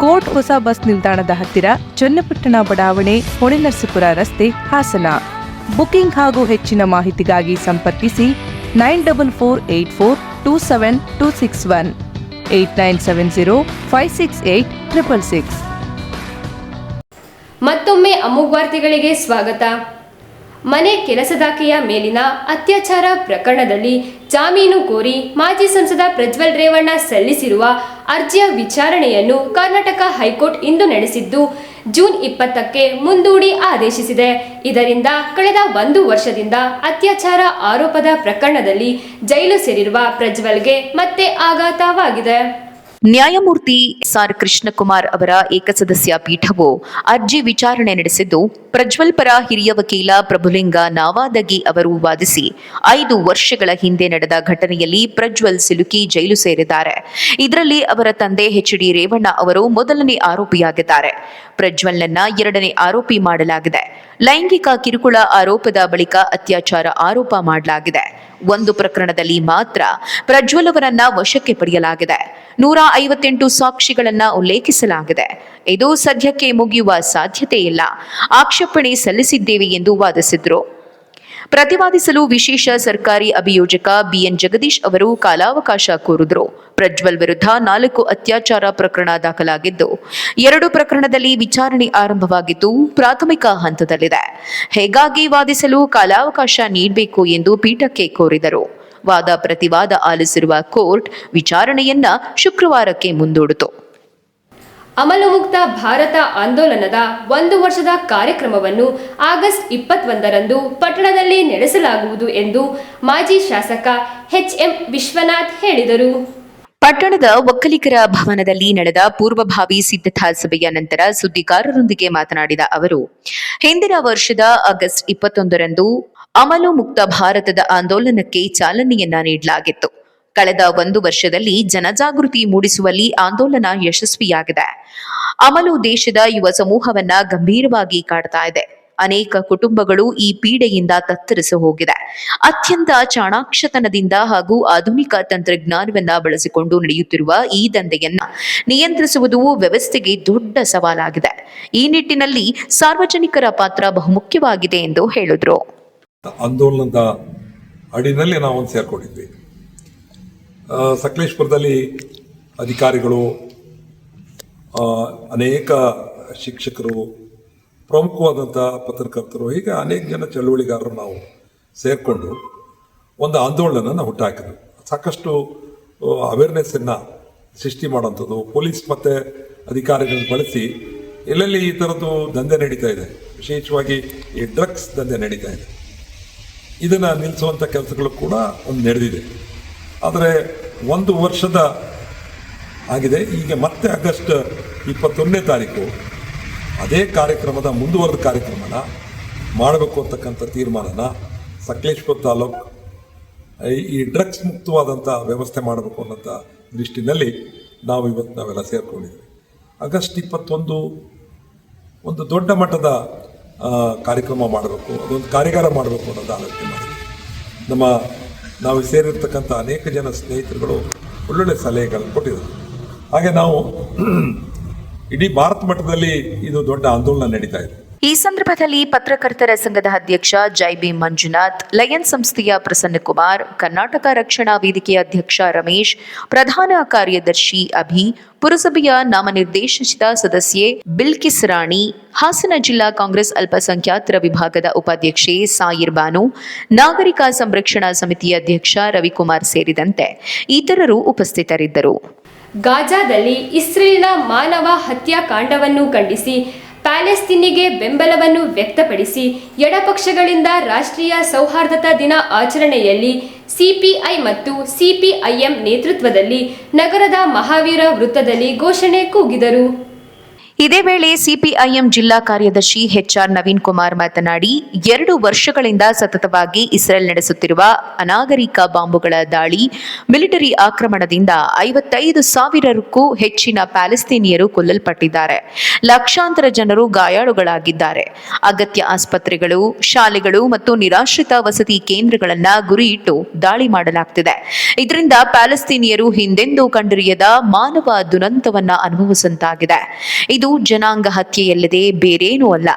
ಕೋರ್ಟ್ ಹೊಸ ಬಸ್ ನಿಲ್ದಾಣದ ಹತ್ತಿರ ಚನ್ನಪಟ್ಟಣ ಬಡಾವಣೆ, ಹೊಳೆನರಸೀಪುರ ರಸ್ತೆ, ಹಾಸನ. ಬುಕಿಂಗ್ ಹಾಗೂ ಹೆಚ್ಚಿನ ಮಾಹಿತಿಗಾಗಿ ಸಂಪರ್ಕಿಸಿ nine double four eight four two seven two six one, eight nine seven zero five six eight triple six. ಮತ್ತೊಮ್ಮೆ ಅಮೋಘ ವಾರ್ತೆಗಳಿಗೆ ಸ್ವಾಗತ. ಮನೆ ಕೆಲಸದಾಕೆಯ ಮೇಲಿನ ಅತ್ಯಾಚಾರ ಪ್ರಕರಣದಲ್ಲಿ ಜಾಮೀನು ಕೋರಿ ಮಾಜಿ ಸಂಸದ ಪ್ರಜ್ವಲ್ ರೇವಣ್ಣ ಸಲ್ಲಿಸಿರುವ ಅರ್ಜಿಯ ವಿಚಾರಣೆಯನ್ನು ಕರ್ನಾಟಕ ಹೈಕೋರ್ಟ್ ಇಂದು ನಡೆಸಿದ್ದು, ಜೂನ್ ಇಪ್ಪತ್ತಕ್ಕೆ ಮುಂದೂಡಿ ಆದೇಶಿಸಿದೆ. ಇದರಿಂದ ಕಳೆದ ಒಂದು ವರ್ಷದಿಂದ ಅತ್ಯಾಚಾರ ಆರೋಪದ ಪ್ರಕರಣದಲ್ಲಿ ಜೈಲು ಸೇರಿರುವ ಪ್ರಜ್ವಲ್ಗೆ ಮತ್ತೆ ಆಘಾತವಾಗಿದೆ. ನ್ಯಾಯಮೂರ್ತಿ ಸಾರ್ ಕೃಷ್ಣಕುಮಾರ್ ಅವರ ಏಕಸದಸ್ಯ ಪೀಠವು ಅರ್ಜಿ ವಿಚಾರಣೆ ನಡೆಸಿದ್ದು, ಪ್ರಜ್ವಲ್ ಪರ ಹಿರಿಯ ವಕೀಲ ಪ್ರಭುಲಿಂಗ ನಾವಾದಗಿ ಅವರು ವಾದಿಸಿ, ಐದು ವರ್ಷಗಳ ಹಿಂದೆ ನಡೆದ ಘಟನೆಯಲ್ಲಿ ಪ್ರಜ್ವಲ್ ಸಿಲುಕಿ ಜೈಲು ಸೇರಿದ್ದಾರೆ. ಇದರಲ್ಲಿ ಅವರ ತಂದೆ ಎಚ್ ಡಿ ರೇವಣ್ಣ ಅವರು ಮೊದಲನೇ ಆರೋಪಿಯಾಗಿದ್ದಾರೆ. ಪ್ರಜ್ವಲ್ನನ್ನ ಎರಡನೇ ಆರೋಪಿ ಮಾಡಲಾಗಿದೆ. ಲೈಂಗಿಕ ಕಿರುಕುಳ ಆರೋಪದ ಬಳಿಕ ಅತ್ಯಾಚಾರ ಆರೋಪ ಮಾಡಲಾಗಿದೆ. ಒಂದು ಪ್ರಕರಣದಲ್ಲಿ ಮಾತ್ರ ಪ್ರಜ್ವಲ್ ಅವರನ್ನ ವಶಕ್ಕೆ ಪಡೆಯಲಾಗಿದೆ. ನೂರ ಐವತ್ತೆಂಟು ಸಾಕ್ಷಿಗಳನ್ನ ಉಲ್ಲೇಖಿಸಲಾಗಿದೆ. ಇದು ಸದ್ಯಕ್ಕೆ ಮುಗಿಯುವ ಸಾಧ್ಯತೆ ಇಲ್ಲ ಆಕ್ಷೇಪಣೆ ಸಲ್ಲಿಸಿದ್ದೇವೆ ಎಂದು ವಾದಿಸಿದ್ರು. ಪ್ರತಿವಾದಿಸಲು ವಿಶೇಷ ಸರ್ಕಾರಿ ಅಭಿಯೋಜಕ ಬಿಎನ್ ಜಗದೀಶ್ ಅವರು ಕಾಲಾವಕಾಶ ಕೋರಿದ್ರು. ಪ್ರಜ್ವಲ್ ವಿರುದ್ಧ ನಾಲ್ಕು ಅತ್ಯಾಚಾರ ಪ್ರಕರಣ ದಾಖಲಾಗಿದ್ದು, ಎರಡು ಪ್ರಕರಣದಲ್ಲಿ ವಿಚಾರಣೆ ಆರಂಭವಾಗಿದ್ದು ಪ್ರಾಥಮಿಕ ಹಂತದಲ್ಲಿದೆ. ಹೇಗಾಗಿ ವಾದಿಸಲು ಕಾಲಾವಕಾಶ ನೀಡಬೇಕು ಎಂದು ಪೀಠಕ್ಕೆ ಕೋರಿದರು. ವಾದ ಪ್ರತಿವಾದ ಆಲಿಸಿರುವ ಕೋರ್ಟ್ ವಿಚಾರಣೆಯನ್ನ ಶುಕ್ರವಾರಕ್ಕೆ ಮುಂದೂಡಿತು. ಅಮಲು ಮುಕ್ತ ಭಾರತ ಆಂದೋಲನದ ಒಂದು ವರ್ಷದ ಕಾರ್ಯಕ್ರಮವನ್ನು ಆಗಸ್ಟ್ ಇಪ್ಪತ್ತೊಂದರಂದು ಪಟ್ಟಣದಲ್ಲಿ ನಡೆಸಲಾಗುವುದು ಎಂದು ಮಾಜಿ ಶಾಸಕ ಎಚ್ಎಂ ವಿಶ್ವನಾಥ್ ಹೇಳಿದರು. ಪಟ್ಟಣದ ಒಕ್ಕಲಿಗರ ಭವನದಲ್ಲಿ ನಡೆದ ಪೂರ್ವಭಾವಿ ಸಿದ್ಧತಾ ಸಭೆಯ ನಂತರ ಸುದ್ದಿಗಾರರೊಂದಿಗೆ ಮಾತನಾಡಿದ ಅವರು, ಹಿಂದಿನ ವರ್ಷದ ಆಗಸ್ಟ್ ಇಪ್ಪತ್ತೊಂದರಂದು ಅಮಲು ಮುಕ್ತ ಭಾರತದ ಆಂದೋಲನಕ್ಕೆ ಚಾಲನೆಯನ್ನ ನೀಡಲಾಗಿತ್ತು. ಕಳೆದ ಒಂದು ವರ್ಷದಲ್ಲಿ ಜನಜಾಗೃತಿ ಮೂಡಿಸುವಲ್ಲಿ ಆಂದೋಲನ ಯಶಸ್ವಿಯಾಗಿದೆ. ಅಮಲು ದೇಶದ ಯುವ ಸಮೂಹವನ್ನ ಗಂಭೀರವಾಗಿ ಕಾಡ್ತಾ ಇದೆ. ಅನೇಕ ಕುಟುಂಬಗಳು ಈ ಪೀಡೆಯಿಂದ ತತ್ತರಿಸಿ ಹೋಗಿದೆ. ಅತ್ಯಂತ ಚಾಣಾಕ್ಷತನದಿಂದ ಹಾಗೂ ಆಧುನಿಕ ತಂತ್ರಜ್ಞಾನವನ್ನ ಬಳಸಿಕೊಂಡು ನಡೆಯುತ್ತಿರುವ ಈ ದಂಧೆಯನ್ನ ನಿಯಂತ್ರಿಸುವುದು ವ್ಯವಸ್ಥೆಗೆ ದೊಡ್ಡ ಸವಾಲಾಗಿದೆ. ಈ ನಿಟ್ಟಿನಲ್ಲಿ ಸಾರ್ವಜನಿಕರ ಪಾತ್ರ ಬಹುಮುಖ್ಯವಾಗಿದೆ ಎಂದು ಹೇಳಿದ್ರು. ಆಂದೋಲನದ ಅಡಿನಲ್ಲಿ ನಾವು ಸೇರ್ಕೊಂಡಿದ್ವಿ. ಸಕಲೇಶ್ಪುರದಲ್ಲಿ ಅಧಿಕಾರಿಗಳು ಅನೇಕ ಶಿಕ್ಷಕರು ಪ್ರಮುಖವಾದಂಥ ಪತ್ರಕರ್ತರು, ಹೀಗೆ ಅನೇಕ ಜನ ಚಳುವಳಿಗಾರರು ನಾವು ಸೇರಿಕೊಂಡು ಒಂದು ಆಂದೋಲನನ ಹುಟ್ಟಾಕಿದ್ರು. ಸಾಕಷ್ಟು ಅವೇರ್ನೆಸ್ಸನ್ನು ಸೃಷ್ಟಿ ಮಾಡೋಂಥದ್ದು ಪೊಲೀಸ್ ಮತ್ತು ಅಧಿಕಾರಿಗಳನ್ನ ಬಳಸಿ ಎಲ್ಲೆಲ್ಲಿ ಈ ಥರದ್ದು ದಂಧೆ ನಡೀತಾ ಇದೆ, ವಿಶೇಷವಾಗಿ ಈ ಡ್ರಗ್ಸ್ ದಂಧೆ ನಡೀತಾ ಇದೆ, ಇದನ್ನು ನಿಲ್ಲಿಸುವಂಥ ಕೆಲಸಗಳು ಕೂಡ ಒಂದು ನಡೆದಿದೆ. ಆದರೆ ಒಂದು ವರ್ಷದ ಆಗಿದೆ. ಈಗ ಮತ್ತೆ ಆಗಸ್ಟ್ ಇಪ್ಪತ್ತೊಂದನೇ ತಾರೀಕು. ಅದೇ ಕಾರ್ಯಕ್ರಮದ ಮುಂದುವರೆದ ಕಾರ್ಯಕ್ರಮನ ಮಾಡಬೇಕು ಅಂತಕ್ಕಂಥ ತೀರ್ಮಾನನ ಸಕಲೇಶ್ಪುರ ತಾಲೂಕು ಈ- ಡ್ರಗ್ಸ್ ಮುಕ್ತವಾದಂಥ ವ್ಯವಸ್ಥೆ ಮಾಡಬೇಕು ಅನ್ನೋಂಥ ದೃಷ್ಟಿನಲ್ಲಿ ನಾವು ಇವತ್ತು ನಾವೆಲ್ಲ ಸೇರಿಕೊಂಡಿದ್ವಿ ಆಗಸ್ಟ್ ಇಪ್ಪತ್ತೊಂದು ಒಂದು ದೊಡ್ಡ ಮಟ್ಟದ ಕಾರ್ಯಕ್ರಮ ಮಾಡಬೇಕು. ಅದೊಂದು ಕಾರ್ಯಾಗಾರ ಮಾಡಬೇಕು ಅನ್ನೋದು ಆಲೋಚನೆ ಮಾಡಿದ್ವಿ ನಮ್ಮ ನಾವು ಸೇರಿರ್ತಕ್ಕಂಥ ಅನೇಕ ಜನ ಸ್ನೇಹಿತರುಗಳು ಒಳ್ಳೊಳ್ಳೆ ಸಲಹೆಗಳನ್ನು ಕೊಟ್ಟಿದ್ದಾರೆ. ಹಾಗೆ ನಾವು ಇಡೀ ಭಾರತ ಮಟ್ಟದಲ್ಲಿ ಇದು ದೊಡ್ಡ ಆಂದೋಲನ ನಡೀತಾ ಇದೆ. ಈ ಸಂದರ್ಭದಲ್ಲಿ ಪತ್ರಕರ್ತರ ಸಂಘದ ಅಧ್ಯಕ್ಷ ಜೈಬಿ ಮಂಜುನಾಥ್, ಲಯನ್ ಸಂಸ್ಥೆಯ ಪ್ರಸನ್ನಕುಮಾರ್ ಕರ್ನಾಟಕ ರಕ್ಷಣಾ ವೇದಿಕೆಯ ಅಧ್ಯಕ್ಷ ರಮೇಶ್, ಪ್ರಧಾನ ಕಾರ್ಯದರ್ಶಿ ಅಭಿ, ಪುರಸಭೆಯ ನಾಮನಿರ್ದೇಶಿಸಿದ ಸದಸ್ಯೆ ಬಿಲ್ಕಿಸ್ ರಾಣಿ, ಹಾಸನ ಜಿಲ್ಲಾ ಕಾಂಗ್ರೆಸ್ ಅಲ್ಪಸಂಖ್ಯಾತರ ವಿಭಾಗದ ಉಪಾಧ್ಯಕ್ಷೆ ಸಾಯಿರ್ ಬಾನು, ನಾಗರಿಕ ಸಂರಕ್ಷಣಾ ಸಮಿತಿಯ ಅಧ್ಯಕ್ಷ ರವಿಕುಮಾರ್ ಸೇರಿದಂತೆ ಇತರರು ಉಪಸ್ಥಿತರಿದ್ದರು. ಗಾಜಾದಲ್ಲಿ ಇಸ್ರೇಲ್ನ ಮಾನವ ಹತ್ಯಾಕಾಂಡವನ್ನು ಖಂಡಿಸಿ ಪ್ಯಾಲೆಸ್ತೀನಿಗೆ ಬೆಂಬಲವನ್ನು ವ್ಯಕ್ತಪಡಿಸಿ ಎಡಪಕ್ಷಗಳಿಂದ ರಾಷ್ಟ್ರೀಯ ಸೌಹಾರ್ದತಾ ದಿನ ಆಚರಣೆಯಲ್ಲಿ ಸಿಪಿಐ ಮತ್ತು ಸಿಪಿಐಎಂ ನೇತೃತ್ವದಲ್ಲಿ ನಗರದ ಮಹಾವೀರ ವೃತ್ತದಲ್ಲಿ ಘೋಷಣೆ ಕೂಗಿದರು. ಇದೇ ವೇಳೆ ಸಿಪಿಐಎಂ ಜಿಲ್ಲಾ ಕಾರ್ಯದರ್ಶಿ ಎಚ್ಆರ್ ನವೀನ್ ಕುಮಾರ್ ಮಾತನಾಡಿ, ಎರಡು ವರ್ಷಗಳಿಂದ ಸತತವಾಗಿ ಇಸ್ರೇಲ್ ನಡೆಸುತ್ತಿರುವ ಅನಾಗರಿಕ ಬಾಂಬುಗಳ ದಾಳಿ, ಮಿಲಿಟರಿ ಆಕ್ರಮಣದಿಂದ ಐವತ್ತೈದು ಸಾವಿರಕ್ಕೂ ಹೆಚ್ಚಿನ ಪ್ಯಾಲೆಸ್ತೀನಿಯರು ಕೊಲ್ಲಲ್ಪಟ್ಟಿದ್ದಾರೆ. ಲಕ್ಷಾಂತರ ಜನರು ಗಾಯಾಳುಗಳಾಗಿದ್ದಾರೆ. ಅಗತ್ಯ ಆಸ್ಪತ್ರೆಗಳು, ಶಾಲೆಗಳು ಮತ್ತು ನಿರಾಶ್ರಿತ ವಸತಿ ಕೇಂದ್ರಗಳನ್ನು ಗುರಿಯಿಟ್ಟು ದಾಳಿ ಮಾಡಲಾಗ್ತಿದೆ. ಇದರಿಂದ ಪ್ಯಾಲೆಸ್ತೀನಿಯರು ಹಿಂದೆಂದೂ ಕಂಡಿರಿಯದ ಮಾನವ ದುರಂತವನ್ನ ಅನುಭವಿಸಂತಾಗಿದೆ ಇದು ಜನಾಂಗ ಹತ್ಯೆಯಲ್ಲದೆ ಬೇರೇನೂ ಅಲ್ಲ.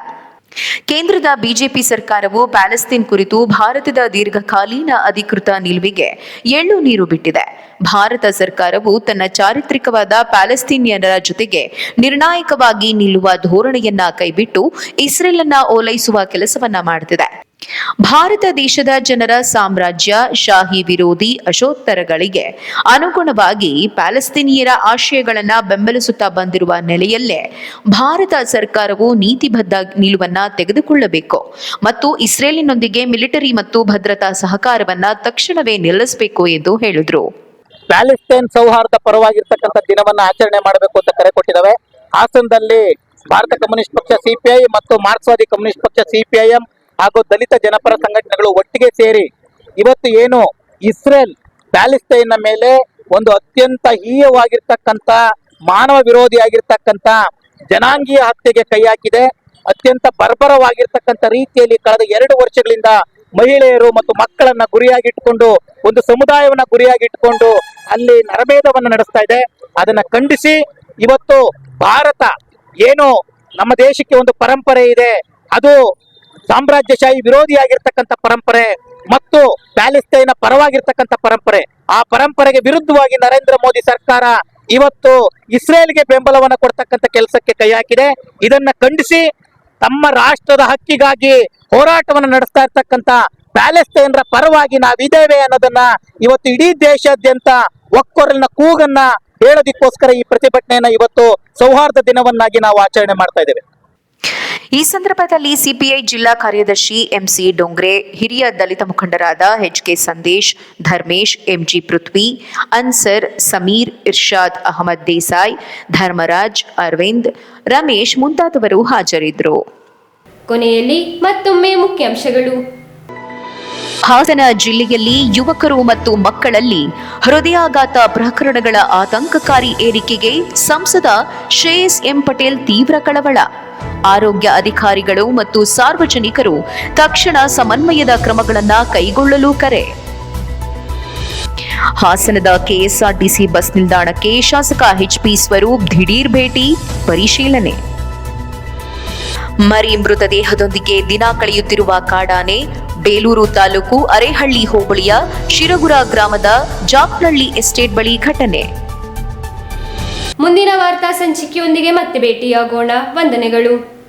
ಕೇಂದ್ರದ ಬಿಜೆಪಿ ಸರ್ಕಾರವು ಪ್ಯಾಲೆಸ್ತೀನ್ ಕುರಿತು ಭಾರತದ ದೀರ್ಘಕಾಲೀನ ಅಧಿಕೃತ ನಿಲುವಿಗೆ ಎಳ್ಳು ನೀರು ಬಿಟ್ಟಿದೆ. ಭಾರತ ಸರ್ಕಾರವು ತನ್ನ ಚಾರಿತ್ರಿಕವಾದ ಪ್ಯಾಲೆಸ್ತೀನಿಯರ ಜೊತೆಗೆ ನಿರ್ಣಾಯಕವಾಗಿ ನಿಲ್ಲುವ ಧೋರಣೆಯನ್ನ ಕೈಬಿಟ್ಟು ಇಸ್ರೇಲನ್ನ ಓಲೈಸುವ ಕೆಲಸವನ್ನ ಮಾಡುತ್ತಿದೆ ಭಾರತ ದೇಶದ ಜನರ ಸಾಮ್ರಾಜ್ಯ, ಶಾಹಿ ವಿರೋಧಿ ಅಶೋತ್ತರಗಳಿಗೆ ಅನುಗುಣವಾಗಿ ಪ್ಯಾಲೆಸ್ತೀನಿಯರ ಆಶಯಗಳನ್ನ ಬೆಂಬಲಿಸುತ್ತಾ ಬಂದಿರುವ ನೆಲೆಯಲ್ಲೇ ಭಾರತ ಸರ್ಕಾರವು ನೀತಿಬದ್ಧ ನಿಲುವನ್ನ ತೆಗೆದುಕೊಳ್ಳಬೇಕು ಮತ್ತು ಇಸ್ರೇಲಿನೊಂದಿಗೆ ಮಿಲಿಟರಿ ಮತ್ತು ಭದ್ರತಾ ಸಹಕಾರವನ್ನ ತಕ್ಷಣವೇ ನಿಲ್ಲಿಸಬೇಕು ಎಂದು ಹೇಳಿದರು. ಪ್ಯಾಲೆಸ್ತೇನ್ ಸೌಹಾರ್ದ ಪರವಾಗಿರ್ತಕ್ಕಂಥ ದಿನವನ್ನ ಆಚರಣೆ ಮಾಡಬೇಕು ಅಂತ ಕರೆ ಕೊಟ್ಟಿದ್ದಾವೆ. ಹಾಸನದಲ್ಲಿ ಭಾರತ ಕಮ್ಯುನಿಸ್ಟ್ ಪಕ್ಷ ಸಿಪಿಐ ಮತ್ತು ಮಾರ್ಕ್ಸ್ವಾದಿ ಕಮ್ಯುನಿಸ್ಟ್ ಪಕ್ಷ ಸಿಪಿಐಎಂ ಹಾಗೂ ದಲಿತ ಜನಪರ ಸಂಘಟನೆಗಳು ಒಟ್ಟಿಗೆ ಸೇರಿ ಇವತ್ತು ಏನು ಇಸ್ರೇಲ್ ಪ್ಯಾಲಿಸ್ತೈನ್ನ ಮೇಲೆ ಒಂದು ಅತ್ಯಂತ ಹೀಯವಾಗಿರ್ತಕ್ಕಂಥ ಮಾನವ ವಿರೋಧಿಯಾಗಿರ್ತಕ್ಕಂಥ ಜನಾಂಗೀಯ ಹತ್ಯೆಗೆ ಕೈ ಹಾಕಿದೆ. ಅತ್ಯಂತ ಬರ್ಬರವಾಗಿರ್ತಕ್ಕಂಥ ರೀತಿಯಲ್ಲಿ ಕಳೆದ ಎರಡು ವರ್ಷಗಳಿಂದ ಮಹಿಳೆಯರು ಮತ್ತು ಮಕ್ಕಳನ್ನ ಗುರಿಯಾಗಿಟ್ಕೊಂಡು, ಒಂದು ಸಮುದಾಯವನ್ನ ಗುರಿಯಾಗಿಟ್ಕೊಂಡು ಅಲ್ಲಿ ನರಭೇದವನ್ನು ನಡೆಸ್ತಾ ಇದೆ. ಅದನ್ನ ಖಂಡಿಸಿ ಇವತ್ತು ಭಾರತ ಏನು ನಮ್ಮ ದೇಶಕ್ಕೆ ಒಂದು ಪರಂಪರೆ ಇದೆ. ಅದು ಸಾಮ್ರಾಜ್ಯಶಾಹಿ ವಿರೋಧಿಯಾಗಿರ್ತಕ್ಕಂಥ ಪರಂಪರೆ ಮತ್ತು ಪ್ಯಾಲೆಸ್ತೈನ ಪರವಾಗಿರ್ತಕ್ಕಂಥ ಪರಂಪರೆ. ಆ ಪರಂಪರೆಗೆ ವಿರುದ್ಧವಾಗಿ ನರೇಂದ್ರ ಮೋದಿ ಸರ್ಕಾರ ಇವತ್ತು ಇಸ್ರೇಲ್ಗೆ ಬೆಂಬಲವನ್ನು ಕೊಡ್ತಕ್ಕಂಥ ಕೆಲಸಕ್ಕೆ ಕೈ ಹಾಕಿದೆ. ಇದನ್ನ ಖಂಡಿಸಿ ತಮ್ಮ ರಾಷ್ಟ್ರದ ಹಕ್ಕಿಗಾಗಿ ಹೋರಾಟವನ್ನು ನಡೆಸ್ತಾ ಇರ್ತಕ್ಕಂಥ ಪ್ಯಾಲೆಸ್ತೈನ್ರ ಪರವಾಗಿ ನಾವಿದ್ದೇವೆ ಅನ್ನೋದನ್ನ ಇವತ್ತು ಇಡೀ ದೇಶಾದ್ಯಂತ ಒಕ್ಕೊರಲಿನ ಕೂಗನ್ನ ಹೇಳೋದಿಕ್ಕೋಸ್ಕರ ಈ ಪ್ರತಿಭಟನೆಯನ್ನ ಇವತ್ತು ಸೌಹಾರ್ದ ದಿನವನ್ನಾಗಿ ನಾವು ಆಚರಣೆ ಮಾಡ್ತಾ ಇದ್ದೇವೆ. ಈ ಸಂದರ್ಭದಲ್ಲಿ ಸಿಪಿಐ ಜಿಲ್ಲಾ ಕಾರ್ಯದರ್ಶಿ ಎಂಸಿ ಡೊಂಗ್ರೆ, ಹಿರಿಯ ದಲಿತ ಮುಖಂಡರಾದ H K Sandesh, Dharmesh, M G Prithvi, Ansar, Sameer, Irshad Ahmad Desai, Dharmaraj, Aravind, Ramesh ಮುಂತಾದವರು ಹಾಜರಿದ್ದರು. ಕೊನೆಯಲ್ಲಿ ಮತ್ತೊಮ್ಮೆ ಮುಖ್ಯಾಂಶಗಳು. ಹಾಸನ ಜಿಲ್ಲೆಯಲ್ಲಿ ಯುವಕರು ಮತ್ತು ಮಕ್ಕಳಲ್ಲಿ ಹೃದಯಾಘಾತ ಪ್ರಕರಣಗಳ ಆತಂಕಕಾರಿ ಏರಿಕೆಗೆ ಸಂಸದ ಶ್ರೇಯಸ್ ಎಂ ಪಟೇಲ್ ತೀವ್ರ ಕಳವಳ. ಆರೋಗ್ಯ ಅಧಿಕಾರಿಗಳು ಮತ್ತು ಸಾರ್ವಜನಿಕರು ತಕ್ಷಣ ಸಮನ್ವಯದ ಕ್ರಮಗಳನ್ನು ಕೈಗೊಳ್ಳಲು ಕರೆ. ಹಾಸನದ ಕೆಎಸ್ಆರ್ಟಿಸಿ ಬಸ್ ನಿಲ್ದಾಣಕ್ಕೆ ಶಾಸಕ ಎಚ್ಪಿ ಸ್ವರೂಪ್ ದಿಢೀರ್ ಭೇಟಿ, ಪರಿಶೀಲನೆ. ಮರಿ ಮೃತದೇಹದೊಂದಿಗೆ ದಿನ ಕಳೆಯುತ್ತಿರುವ ಕಾಡಾನೆ ಬೇಲೂರು ತಾಲೂಕು ಅರೇಹಳ್ಳಿ ಹೋಬಳಿಯ ಶಿರಗುರ ಗ್ರಾಮದ ಜಾಕ್ನಳ್ಳಿ ಎಸ್ಟೇಟ್ ಬಳಿ ಘಟನೆ. ಮುಂದಿನ ವಾರ್ತಾ ಸಂಚಿಕೆಯೊಂದಿಗೆ ಮತ್ತೆ ಭೇಟಿಯಾಗೋಣ. ವಂದನೆಗಳು.